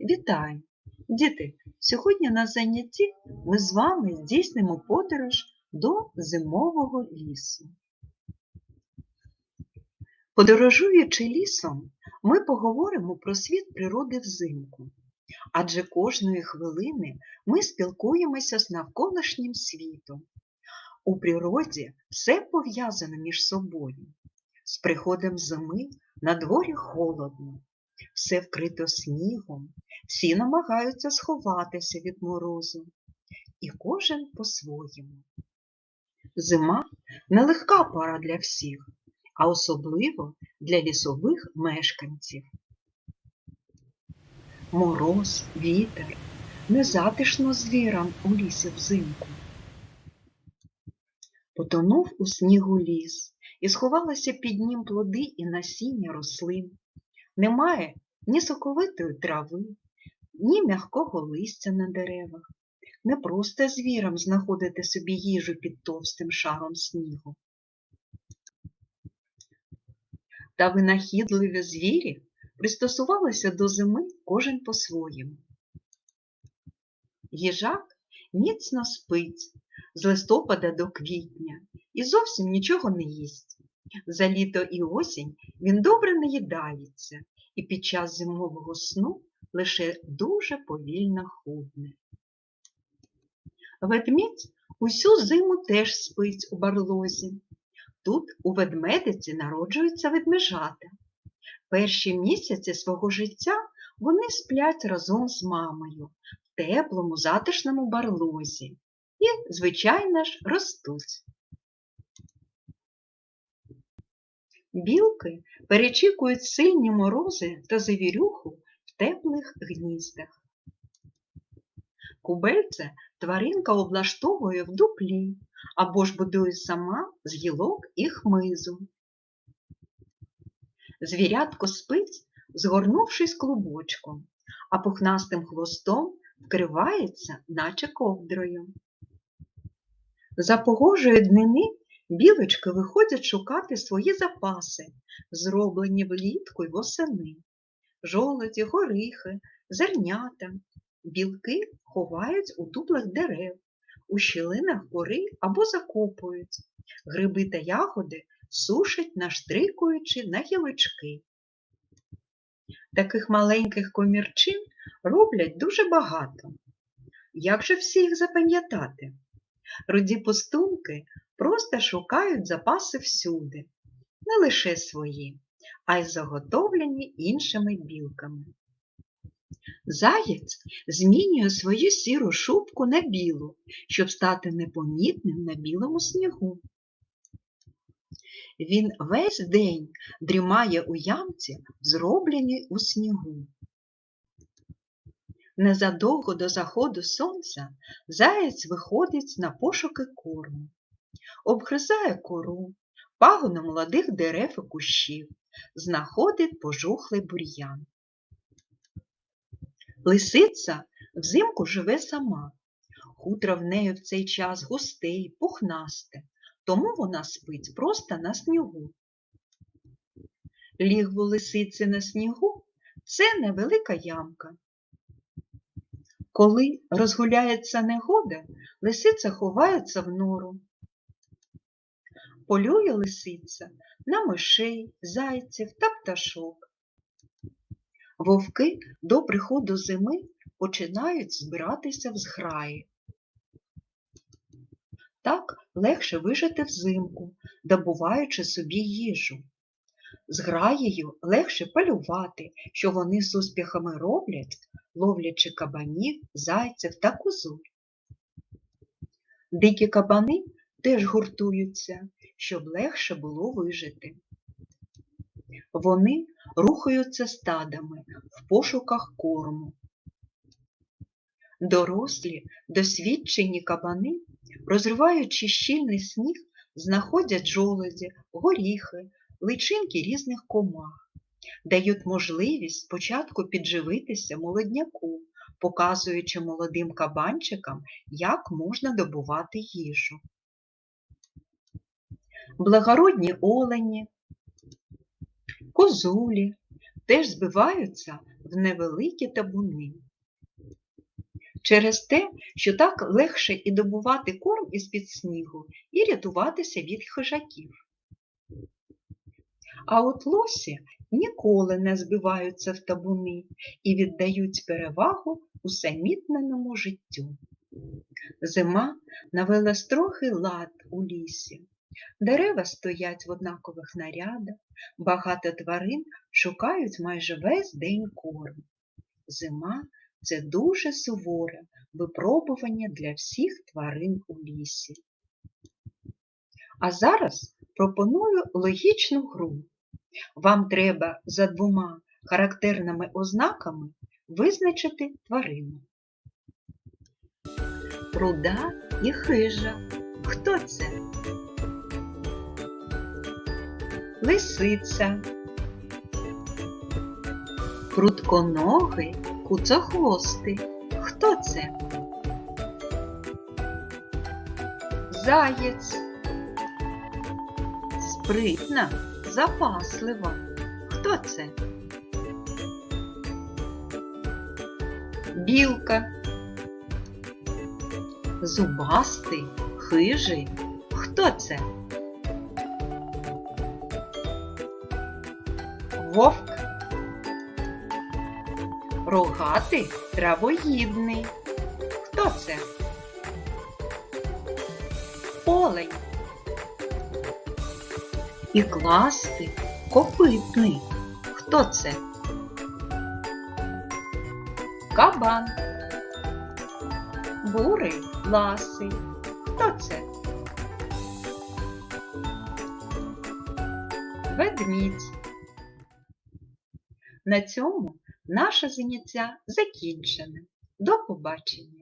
Вітаю! Діти, сьогодні на занятті ми з вами здійснимо подорож до зимового лісу. Подорожуючи лісом, ми поговоримо про світ природи взимку, адже кожної хвилини ми спілкуємося з навколишнім світом. У природі все пов'язано між собою. З приходом зими на дворі холодно, все вкрито снігом, всі намагаються сховатися від морозу, і кожен по-своєму. Зима нелегка пора для всіх, а особливо для лісових мешканців. Мороз, вітер, незатишно звірам у лісі взимку. Потонув у снігу ліс, і сховалися під ним плоди і насіння рослин. Немає ні соковитої трави, ні м'якого листя на деревах. Не просто звірам знаходити собі їжу під товстим шаром снігу. Та винахідливі звірі пристосувалися до зими кожен по-своєму. Їжак міцно спить з листопада до квітня і зовсім нічого не їсть. За літо і осінь він добре наїдається і під час зимового сну лише дуже повільно худне. Ведмідь усю зиму теж спить у барлозі. Тут у ведмедиці народжуються ведмежата. Перші місяці свого життя вони сплять разом з мамою в теплому, затишному барлозі і, звичайно ж, ростуть. Білки перечікують сильні морози та завірюху в теплих гніздах. Кубельце тваринка облаштовує в дуплі або ж будує сама з гілок і хмизу. Звірятко спить, згорнувшись клубочком, а пухнастим хвостом вкривається, наче ковдрою. За погожої днини білочки виходять шукати свої запаси, зроблені влітку й восени. Жолоді, горіхи, зернята. Білки ховають у дуплах дерев, у щілинах кори або закопують. Гриби та ягоди сушать, наштрикуючи на гілочки. Таких маленьких комірчин роблять дуже багато. Як же всі їх запам'ятати? Руді пустунки просто шукають запаси всюди, не лише свої, а й заготовлені іншими білками. Заєць змінює свою сіру шубку на білу, щоб стати непомітним на білому снігу. Він весь день дрімає у ямці, зробленій у снігу. Незадовго до заходу сонця заєць виходить на пошуки корму, обгризає кору, пагони молодих дерев і кущів, знаходить пожухлий бур'ян. Лисиця взимку живе сама. Хутро в неї в цей час густе й пухнасте, тому вона спить просто на снігу. Лігво лисиці на снігу це невелика ямка. Коли розгуляється негода, лисиця ховається в нору. Полює лисиця на мишей, зайців та пташок. Вовки до приходу зими починають збиратися в зграї. Так легше вижити взимку, добуваючи собі їжу. Зграєю легше полювати, що вони з успіхами роблять, ловлячи кабанів, зайців та козу. Дикі кабани теж гуртуються, щоб легше було вижити. Вони рухаються стадами в пошуках корму. Дорослі, досвідчені кабани, розриваючи щільний сніг, знаходять жолоді, горіхи, личинки різних комах, дають можливість спочатку підживитися молодняку, показуючи молодим кабанчикам, як можна добувати їжу. Благородні олені, козулі теж збиваються в невеликі табуни. Через те, що так легше і добувати корм із-під снігу, і рятуватися від хижаків. А от лосі ніколи не збиваються в табуни і віддають перевагу усамітненому життю. Зима навела строгий лад у лісі. Дерева стоять в однакових нарядах, багато тварин шукають майже весь день корм. Зима це дуже суворе випробування для всіх тварин у лісі. А зараз пропоную логічну гру. Вам треба за двома характерними ознаками визначити тварину. Руда і хижа. Хто це? Лисиця. Прутконогий, куцохвостий. Хто це? Заєць. Спритна, запаслива. Хто це? Білка. Зубастий, хижий. Хто це? Вовк. Рогатий травоїдний. Хто це? Олень. Ікластий, копитний. Хто це? Кабан. Бурий, ласий. Хто це? Ведмідь. На цьому наше заняття закінчене. До побачення!